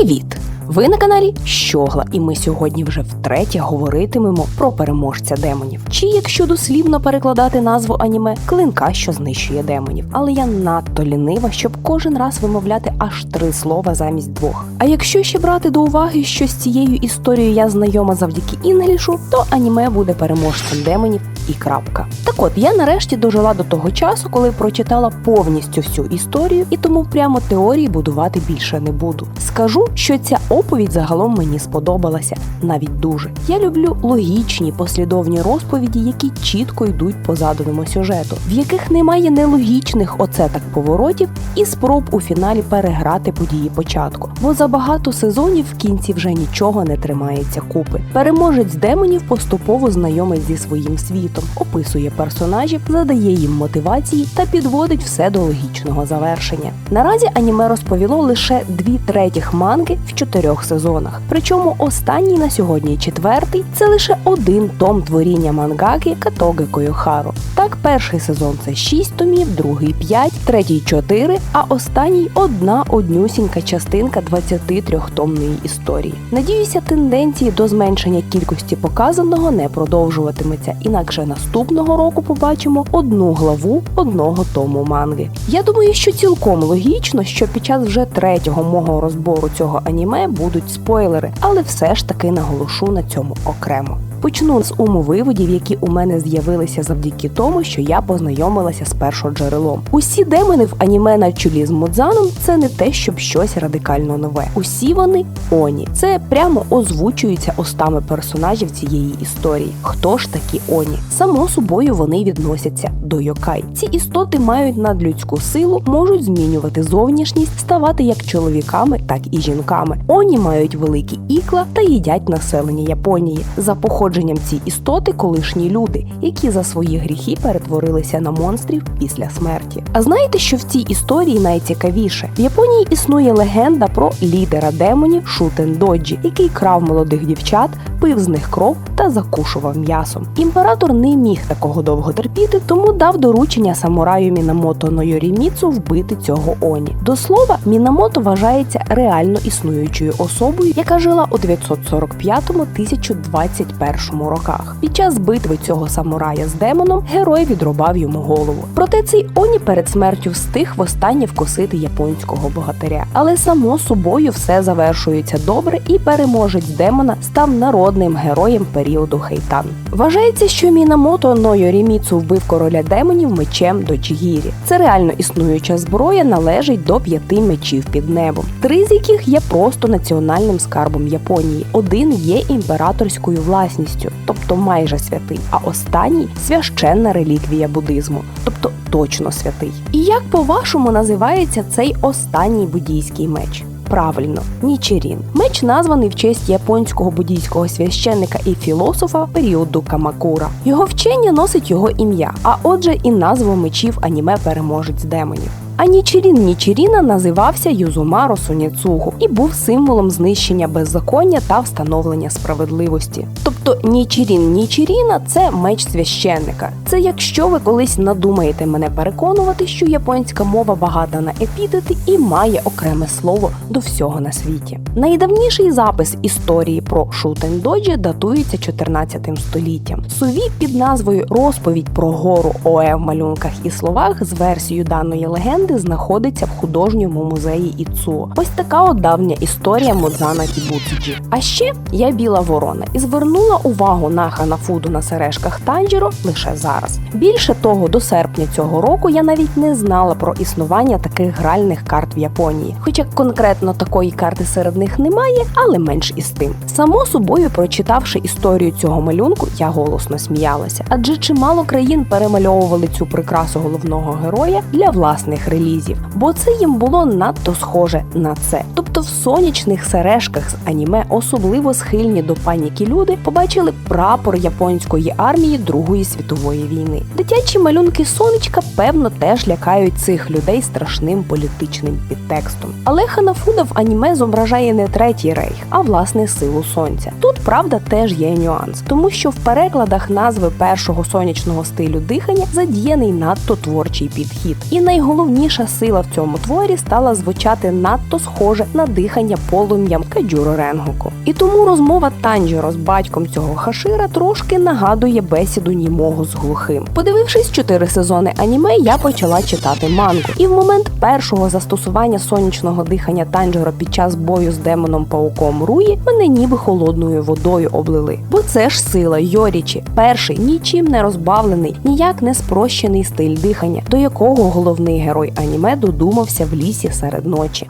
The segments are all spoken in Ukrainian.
Привіт! Ви на каналі Щогла, і ми сьогодні вже втретє говоритимемо про переможця демонів. Чи якщо дослівно перекладати назву аніме клинка, що знищує демонів. Але я надто лінива, щоб кожен раз вимовляти аж три слова замість двох. А якщо ще брати до уваги, що з цією історією я знайома завдяки інглішу, то аніме буде переможцем демонів і крапка. Так от я нарешті дожила до того часу, коли прочитала повністю всю історію, і тому прямо теорії будувати більше не буду. Скажу, що ця оповідь загалом мені сподобалася навіть дуже. Я люблю логічні послідовні розповіді, які чітко йдуть по заданому сюжету, в яких немає нелогічних оце так поворотів і спроб у фіналі переграти події початку. Бо за багато сезонів в кінці вже нічого не тримається купи. Переможець демонів поступово знайомить зі своїм світом, описує персонажів, задає їм мотивації та підводить все до логічного завершення. Наразі аніме розповіло лише дві третіх манги в чотирьох сезонах. Причому останній на сьогодні четвертий це лише один том творіння мангаки Катоге Койохаро. Так, перший сезон це 6 томів, другий 5, третій 4, а останній одна однюсінька частинка 23-томної історії. Надіюся, тенденції до зменшення кількості показаного не продовжуватиметься, інакше наступного року побачимо одну главу одного тому манги. Я думаю, що цілком логічно, що під час вже третього мого розбору цього аніме будуть спойлери, але все ж таки наголошу на цьому окремо. Почну з умовиводів, які у мене з'явилися завдяки тому, що я познайомилася з першоджерелом. Усі демони в аніме на чолі з Мудзаном це не те, щоб щось радикально нове. Усі вони оні. Це прямо озвучується устами персонажів цієї історії. Хто ж такі оні? Само собою вони відносяться до йокай. Ці істоти мають надлюдську силу, можуть змінювати зовнішність, ставати як чоловіками, так і жінками. Оні мають великі ікла та їдять населення Японії. За походженням ці істоти колишні люди, які за свої гріхи перетворилися на монстрів після смерті. А знаєте, що в цій історії найцікавіше? В Японії існує легенда про лідера демонів Шутен Доджі, який крав молодих дівчат, пив з них кров та закушував м'ясом. Імператор не міг такого довго терпіти, тому дав доручення самураю Мінамото Нойоріміцу вбити цього оні. До слова, Мінамото вважається реально існуючою особою, яка жила у 945-1021 роках. Під час битви цього самурая з демоном герой відрубав йому голову. Проте цей оні перед смертю встиг востаннє вкусити японського богатиря. Але само собою все завершується добре, і переможець демона став народним героєм періоду Хейтан. Вважається, що Мінамото Нойоріміцу вбив короля демонів мечем до Чигірі. Це реально існуюча зброя належить до п'яти мечів під небом, три з яких є просто національним скарбом Японії. Один є імператорською власністю, тобто майже святий, а останній священна реліквія буддизму, тобто точно святий. І як по-вашому називається цей останній буддійський меч? Правильно, Нічерін. Меч названий в честь японського буддійського священника і філософа періоду Камакура. Його вчення носить його ім'я, а отже, і назву мечів аніме переможець демонів. А Нічерін Нічеріна називався Юзумаро Суніцугу і був символом знищення беззаконня та встановлення справедливості. Тобто Нічерін Нічеріна це меч священника. Це якщо ви колись надумаєте мене переконувати, що японська мова багата на епітети і має окреме слово до всього на світі. Найдавніший запис історії про Шутен Доджі датується 14 століттям. Суві під назвою Розповідь про гору Оe в малюнках і словах з версією даної легенди знаходиться в художньому музеї Іцуо. Ось така от давня історія Модзана Кібуцджі. А ще я біла ворона і звернула увагу на ханафуду на сережках Танджіро лише зараз. Більше того, до серпня цього року я навіть не знала про існування таких гральних карт в Японії. Хоча конкретно такої карти серед них немає, але менш із тим. Само собою, прочитавши історію цього малюнку, я голосно сміялася, адже чимало країн перемальовували цю прикрасу головного героя для власних релізів, бо це їм було надто схоже на це. Тобто в сонячних сережках з аніме особливо схильні до паніки люди побачили прапор японської армії Другої світової війни. Дитячі малюнки сонечка, певно, теж лякають цих людей страшним політичним підтекстом. Але Ханафуда в аніме зображає не третій рейх, а власне силу сонця. Тут правда теж є нюанс, тому що в перекладах назви першого сонячного стилю дихання задіяний надто творчий підхід. І найголовніше найсильніша сила в цьому творі стала звучати надто схоже на дихання полум'ям Каджуро Ренгоку. І тому розмова Танджіро з батьком цього хашира трошки нагадує бесіду німого з глухим. Подивившись чотири сезони аніме, я почала читати мангу. І в момент першого застосування сонячного дихання Танджіро під час бою з демоном пауком Руї мене ніби холодною водою облили. Бо це ж сила Йорічі, перший нічим не розбавлений, ніяк не спрощений стиль дихання, до якого головний герой аніме додумався в лісі серед ночі.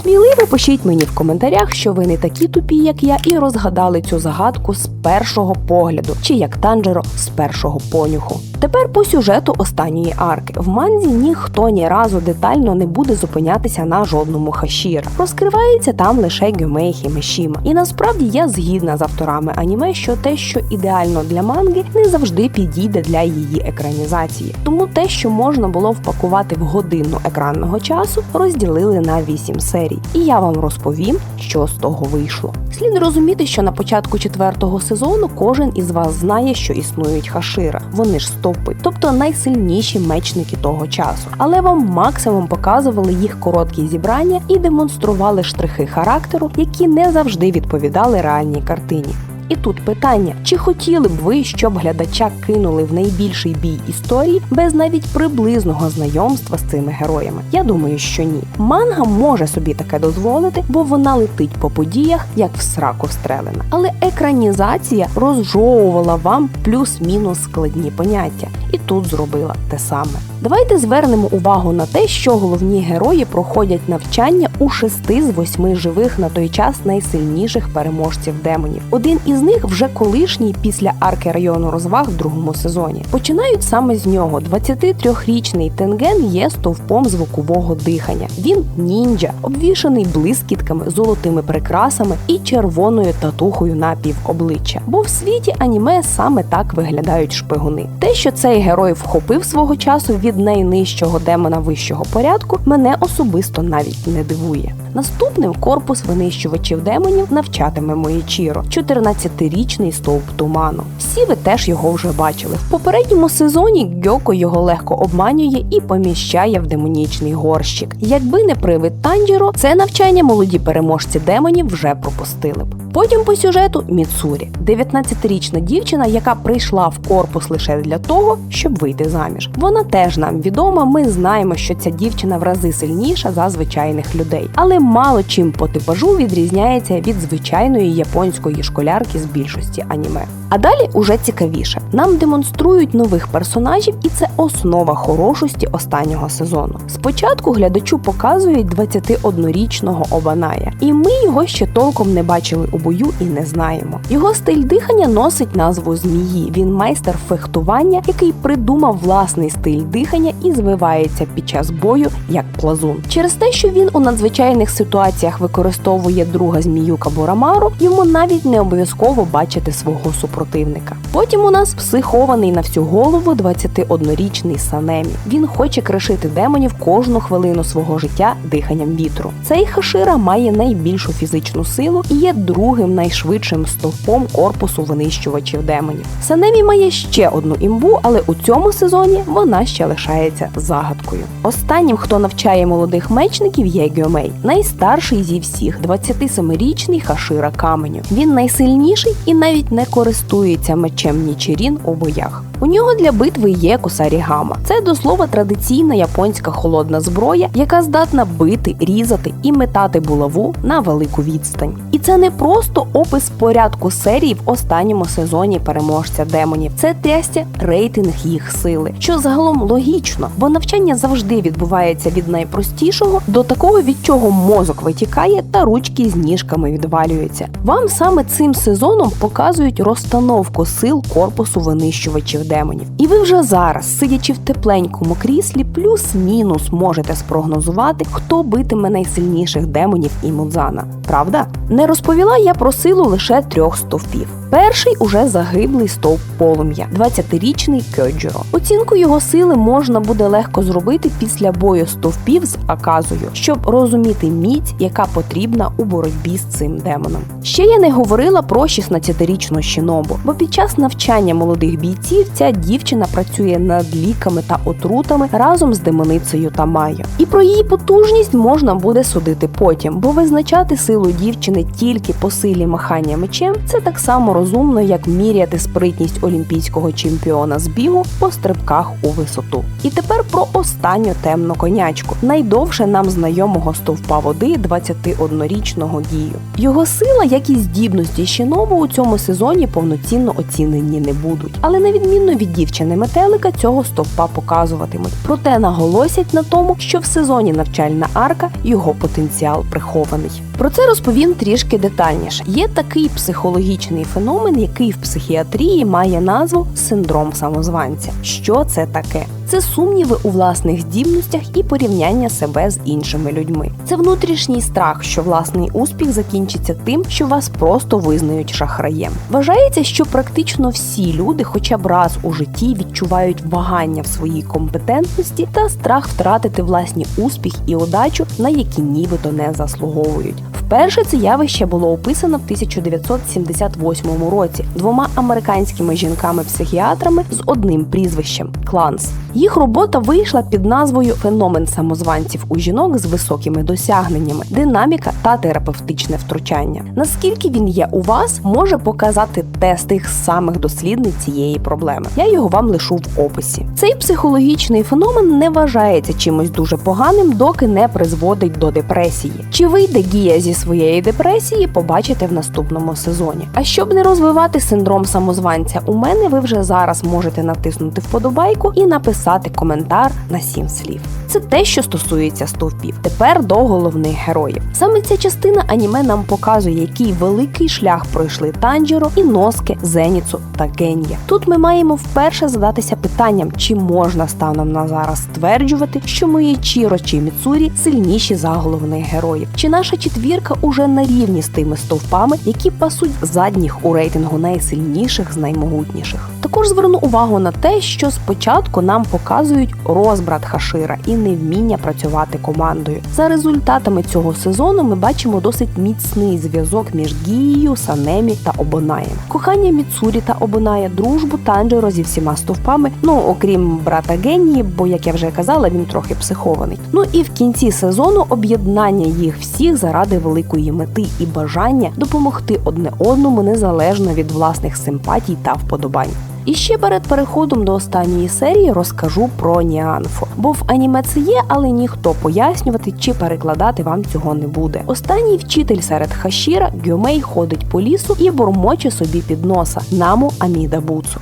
Сміливо пишіть мені в коментарях, що ви не такі тупі, як я, і розгадали цю загадку з першого погляду, чи як танджеро з першого понюху. Тепер по сюжету останньої арки. В манзі ніхто ні разу детально не буде зупинятися на жодному хашіра. Розкривається там лише Гюмейхі Мешіма. І насправді я згідна з авторами аніме, що те, що ідеально для манги, не завжди підійде для її екранізації. Тому те, що можна було впакувати в годину екранного часу, розділили на 8 серій. І я вам розповім, що з того вийшло. Слід розуміти, що на початку четвертого сезону кожен із вас знає, що існують хашира. Вони ж стовпи, тобто найсильніші мечники того часу. Але вам максимум показували їх короткі зібрання і демонстрували штрихи характеру, які не завжди відповідали реальній картині. І тут питання: чи хотіли б ви, щоб глядача кинули в найбільший бій історії без навіть приблизного знайомства з цими героями? Я думаю, що ні. Манга може собі таке дозволити, бо вона летить по подіях, як в сраку встрелена. Але екранізація розжовувала вам плюс-мінус складні поняття, і тут зробила те саме. Давайте звернемо увагу на те, що головні герої проходять навчання у шести з восьми живих на той час найсильніших переможців демонів. Один із них вже колишній після арки району розваг в другому сезоні. Починають саме з нього. 23-річний Тенген є стовпом звукового дихання. Він ніндзя, обвішаний блискітками, золотими прикрасами і червоною татухою на півобличчя. Бо в світі аніме саме так виглядають шпигуни. Те, що цей герой вхопив свого часу від найнижчого демона вищого порядку, мене особисто навіть не дивує. Наступним корпус винищувачів демонів навчатиме Моїчіро, 14-річний стовп туману. Всі ви теж його вже бачили. В попередньому сезоні Гьоко його легко обманює і поміщає в демонічний горщик. Якби не привид Танджіро, це навчання молоді переможці демонів вже пропустили б. Потім по сюжету Міцурі, 19-річна дівчина, яка прийшла в корпус лише для того, щоб вийти заміж. Вона теж нам відома. Ми знаємо, що ця дівчина в рази сильніша за звичайних людей, але мало чим по типажу відрізняється від звичайної японської школярки з більшості аніме. А далі уже цікавіше. Нам демонструють нових персонажів, і це основа хорошості останнього сезону. Спочатку глядачу показують 21-річного Обаная, і ми його ще толком не бачили у бою і не знаємо. Його стиль дихання носить назву змії. Він майстер фехтування, який придумав власний стиль дихання і звивається під час бою як плазун. Через те, що він у надзвичайних ситуаціях використовує друга зміюка Борамару, йому навіть не обов'язково бачити свого супротивника. Потім у нас психований на всю голову 21-річний Санемі. Він хоче кришити демонів кожну хвилину свого життя диханням вітру. Цей хашира має найбільшу фізичну силу і є другим найшвидшим стовпом корпусу винищувачів демонів. Санемі має ще одну імбу, але у цьому сезоні вона ще лишається загадкою. Останнім, хто навчає молодих мечників, є Гьомей, найстарший зі всіх, 27-річний хашира каменю. Він найсильніший і навіть не користується мечем Нічирін у боях. У нього для битви є косарігама. Це до слова традиційна японська холодна зброя, яка здатна бити, різати і метати булаву на велику відстань. І це не просто опис порядку серії в останньому сезоні переможця демонів. Це трястя рейтинг їх сили, що загалом логічно, бо навчання завжди відбувається від найпростішого до такого, від чого мозок витікає та ручки з ніжками відвалюються. Вам саме цим сезоном показують розстановку сил корпусу винищувачів демонів. І ви вже зараз, сидячи в тепленькому кріслі, плюс-мінус можете спрогнозувати, хто битиме найсильніших демонів і Мудзана. Правда? Не розповіла я про силу лише трьох стовпів. Перший уже загиблий стовп полум'я, 20-річний Кьоджіро. Оцінку його сили можна буде легко зробити після бою стовпів з Аказою, щоб розуміти міць, яка потрібна у боротьбі з цим демоном. Ще я не говорила про 16-річну Щінобу, бо під час навчання молодих бійців ця дівчина працює над ліками та отрутами разом з демоницею Тамайо. І про її потужність можна буде судити потім, бо визначати силу дівчини тільки по силі махання мечем це так само розумно, як міряти спритність олімпійського чемпіона з бігу по стрибках у висоту. І тепер про останню темну конячку, найдовше нам знайомого стовпа води 21-річного гію. Його сила, як і здібності Щінобу у цьому сезоні повноцінно оцінені не будуть. Але на відміну від дівчини метелика цього стовпа показуватимуть. Проте наголосять на тому, що в сезоні навчальна арка його потенціал прихований. Про це розповім трішки детальніше. Є такий психологічний феномен, який в психіатрії має назву синдром самозванця. Що це таке? Це сумніви у власних здібностях і порівняння себе з іншими людьми. Це внутрішній страх, що власний успіх закінчиться тим, що вас просто визнають шахраєм. Вважається, що практично всі люди, хоча б раз у житті, відчувають вагання в своїй компетентності та страх втратити власні успіх і удачу, на які нібито не заслуговують. Вперше це явище було описано в 1978 році двома американськими жінками-психіатрами з одним прізвищем Кланс. Їх робота вийшла під назвою Феномен самозванців у жінок з високими досягненнями, динаміка та терапевтичне втручання. Наскільки він є у вас, може показати тест тих самих дослідниць цієї проблеми. Я його вам лишу в описі. Цей психологічний феномен не вважається чимось дуже поганим, доки не призводить до депресії. Чи вийде гія зі своєї депресії, побачите в наступному сезоні. А щоб не розвивати синдром самозванця у мене, ви вже зараз можете натиснути вподобайку і написати коментар на сім слів. Це те, що стосується стовпів. Тепер до головних героїв. Саме ця частина аніме нам показує, який великий шлях пройшли Танджіро, Іноске, Зеніцу та Ген'я. Тут ми маємо вперше задатися питанням, чи можна станом на зараз стверджувати, що мої Чіро чи Міцурі сильніші за головних героїв. Чи наша четвірка уже на рівні з тими стовпами, які пасуть задніх у рейтингу найсильніших з наймогутніших? Також зверну увагу на те, що спочатку нам показують розбрат Хашира і невміння працювати командою. За результатами цього сезону ми бачимо досить міцний зв'язок між Гією, Санемі та Обонаєм. Кохання Міцурі та Обоная, дружбу Танджеро зі всіма стовпами, ну окрім брата Генії, бо як я вже казала, він трохи психований. Ну і в кінці сезону об'єднання їх всіх заради великої мети і бажання допомогти одне одному незалежно від власних симпатій та вподобань. І ще перед переходом до останньої серії розкажу про Ніанфо. Бо в аніме це є, але ніхто пояснювати чи перекладати вам цього не буде. Останній вчитель серед хашіра Гьомей ходить по лісу і бурмоче собі під носа наму Аміда Буцу.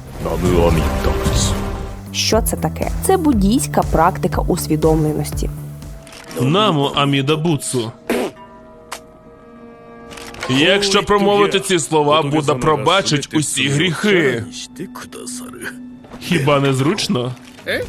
Що це таке? Це буддійська практика усвідомленості. Наму Амідабуцу. Якщо промовити ці слова, Будда пробачить усі гріхи. Хіба не зручно? Е?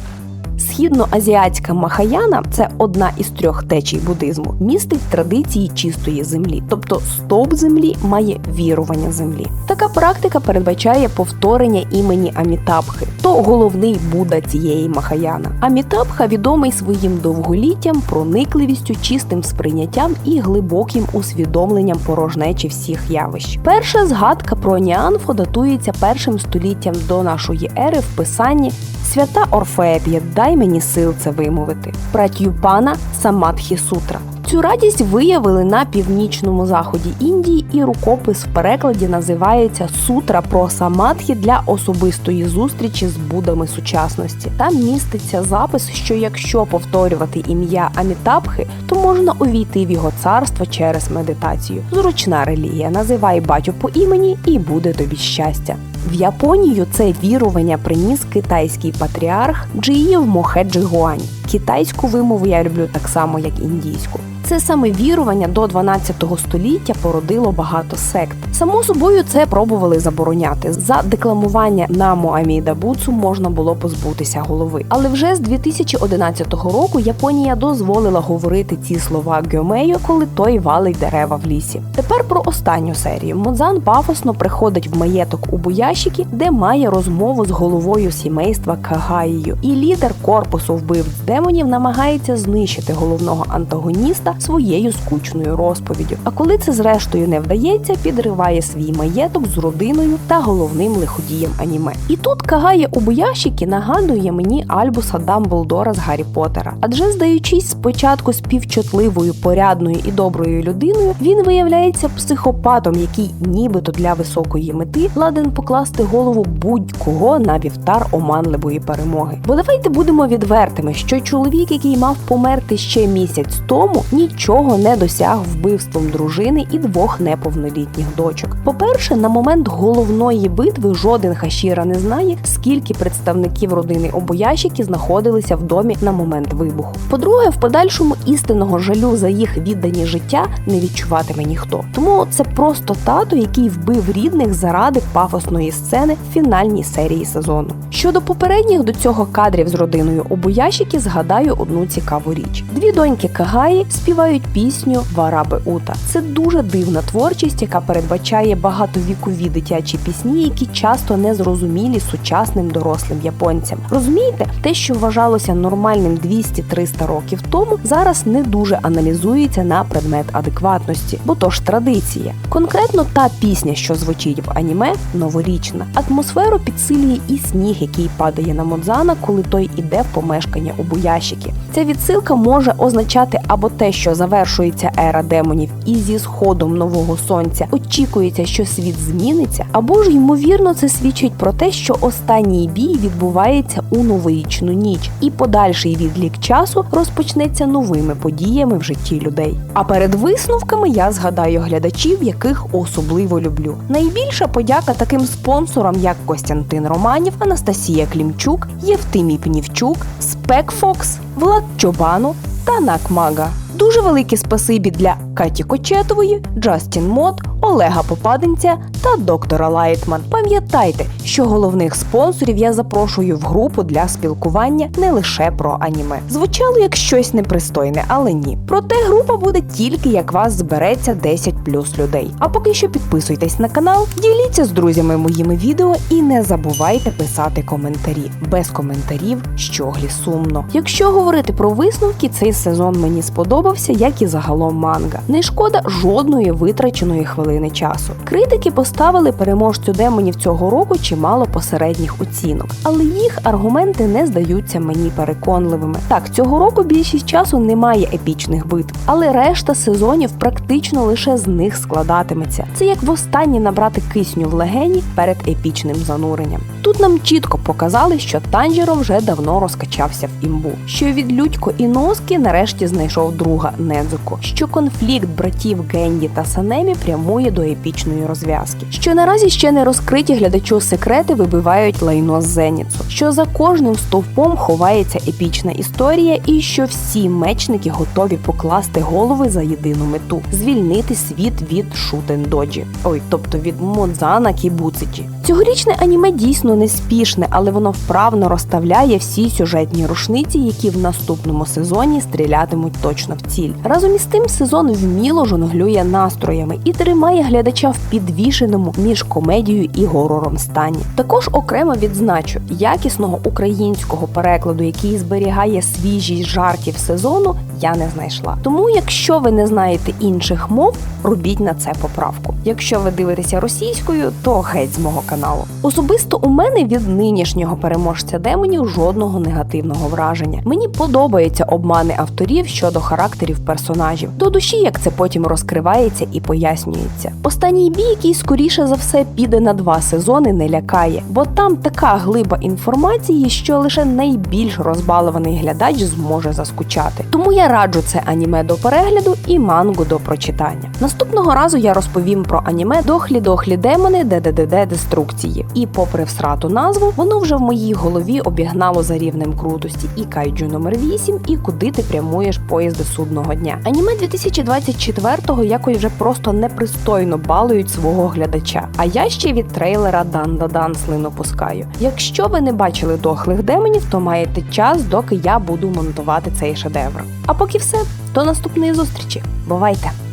Східноазіатська махаяна це одна із трьох течій буддизму, містить традиції чистої землі, тобто стовп землі має вірування землі. Така практика передбачає повторення імені Амітабхи, то головний Будда цієї махаяна. Амітабха відомий своїм довголіттям, проникливістю, чистим сприйняттям і глибоким усвідомленням порожнечі всіх явищ. Перша згадка про Ніанфо датується першим століттям до нашої ери в писанні Свята Орфея, дай мені сил це вимовити. Пратюпана Самадхі Сутра. Цю радість виявили на північному заході Індії, і рукопис в перекладі називається Сутра про самадхі для особистої зустрічі з будами сучасності. Там міститься запис, що якщо повторювати ім'я Амітабхи, то можна увійти в його царство через медитацію. Зручна релігія. Називай батю по імені, і буде тобі щастя. В Японію це вірування приніс китайський патріарх Джиїв Мохеджі Гуань. Китайську вимову я люблю так само, як індійську. Це саме вірування до 12 століття породило багато сект. Само собою це пробували забороняти. За декламування наму Аміда Буцу можна було позбутися голови. Але вже з 2011 року Японія дозволила говорити ці слова Гьомею, коли той валить дерева в лісі. Тепер про останню серію. Модзан пафосно приходить в маєток у Буяшікі, де має розмову з головою сімейства Кагаїю. І лідер корпусу вбивць демонів намагається знищити головного антагоніста своєю скучною розповіддю. А коли це зрештою не вдається, підриває свій маєток з родиною та головним лиходієм аніме. І тут Кагає у Буяшікі нагадує мені Альбуса Дамблдора з Гаррі Поттера. Адже здаючись спочатку співчутливою, порядною і доброю людиною, він виявляється психопатом, який нібито для високої мети ладен покласти голову будь-кого на вівтар оманливої перемоги. Бо давайте будемо відвертими, що чоловік, який мав померти ще місяць тому, нічого не досяг вбивством дружини і двох неповнолітніх дочок. По-перше, на момент головної битви жоден Хашіра не знає, скільки представників родини Обоящики знаходилися в домі на момент вибуху. По-друге, в подальшому істинного жалю за їх віддані життя не відчуватиме ніхто. Тому це просто тато, який вбив рідних заради пафосної сцени в фінальній серії сезону. Щодо попередніх до цього кадрів з родиною Обоящики, згадаю одну цікаву річ: дві доньки Кагаї співають пісню Вараби Ута. Це дуже дивна творчість, яка передбачає багатовікові дитячі пісні, які часто не зрозумілі сучасним дорослим японцям. Розумієте, те, що вважалося нормальним 200-300 років тому, зараз не дуже аналізується на предмет адекватності, бо то ж традиція. Конкретно та пісня, що звучить в аніме, новорічна. Атмосферу підсилює і сніг, який падає на Модзана, коли той іде в помешкання у Буящики. Ця відсилка може означати або те, що завершується ера демонів, і зі сходом нового сонця очікується, що світ зміниться, або ж ймовірно це свідчить про те, що останній бій відбувається у новорічну ніч, і подальший відлік часу розпочнеться новими подіями в житті людей. А перед висновками я згадаю глядачів, яких особливо люблю. Найбільша подяка таким спонсорам, як Костянтин Романів, Анастасія Клімчук, Євтимій Пнівчук, Спек Фокс, Влад Чобану та Накмага. Дуже велике спасибі для Каті Кочетової, Джастін Мод, Олега Попаденця та доктора Лайтман. Пам'ятайте, що головних спонсорів я запрошую в групу для спілкування не лише про аніме. Звучало як щось непристойне, але ні. Проте група буде тільки як вас збереться 10 плюс людей. А поки що підписуйтесь на канал, діліться з друзями моїми відео і не забувайте писати коментарі. Без коментарів щоглі сумно. Якщо говорити про висновки, цей сезон мені сподобався, як і загалом манга. Не шкода жодної витраченої хвилини часу. Критики поставили переможцю демонів цього року чимало посередніх оцінок, але їх аргументи не здаються мені переконливими. Так, цього року більшість часу немає епічних битв, але решта сезонів практично лише з них складатиметься. Це як востаннє набрати кисню в легені перед епічним зануренням. Тут нам чітко показали, що Танжіро вже давно розкачався в імбу, що від Людько і Носки нарешті знайшов друга Недзуко, що конфлікт братів Генді та Санемі прямує до епічної розв'язки, що наразі ще не розкриті глядачу секрети вибивають лайно з Зеніцу, що за кожним стовпом ховається епічна історія, і що всі мечники готові покласти голови за єдину мету звільнити світ від Шутен Доджі. Ой, тобто від Модзана Кібуцичі. Цьогорічне аніме дійсно неспішне, але воно вправно розставляє всі сюжетні рушниці, які в наступному сезоні стрілятимуть точно в ціль. Разом із тим сезон вміло жонглює настроями і тримає глядача в підвішеному між комедією і горором стані. Також окремо відзначу якісного українського перекладу, який зберігає свіжість жартів сезону, я не знайшла. Тому, якщо ви не знаєте інших мов, робіть на це поправку. Якщо ви дивитеся російською, то геть з мого каналу. Особисто у мене від нинішнього переможця демонів жодного негативного враження. Мені подобаються обмани авторів щодо характерів персонажів. До душі, як це потім розкривається і пояснюється. Останній бій, який скоріше за все піде на два сезони, не лякає, бо там така глиба інформації, що лише найбільш розбалований глядач зможе заскучати. Тому я раджу це аніме до перегляду і мангу до прочитання. Наступного разу я розповім про аніме Дохлі Дохлі Демони ДДДД Деструкція. інструкції. І попри всрату назву, воно вже в моїй голові обігнало за рівнем крутості і кайджу номер 8 і куди ти прямуєш поїзди судного дня. Аніме 2024-го якось вже просто непристойно балують свого глядача. А я ще від трейлера Дан да Дан слину пускаю. Якщо ви не бачили дохлих демонів, то маєте час, доки я буду монтувати цей шедевр. А поки все, до наступної зустрічі. Бувайте!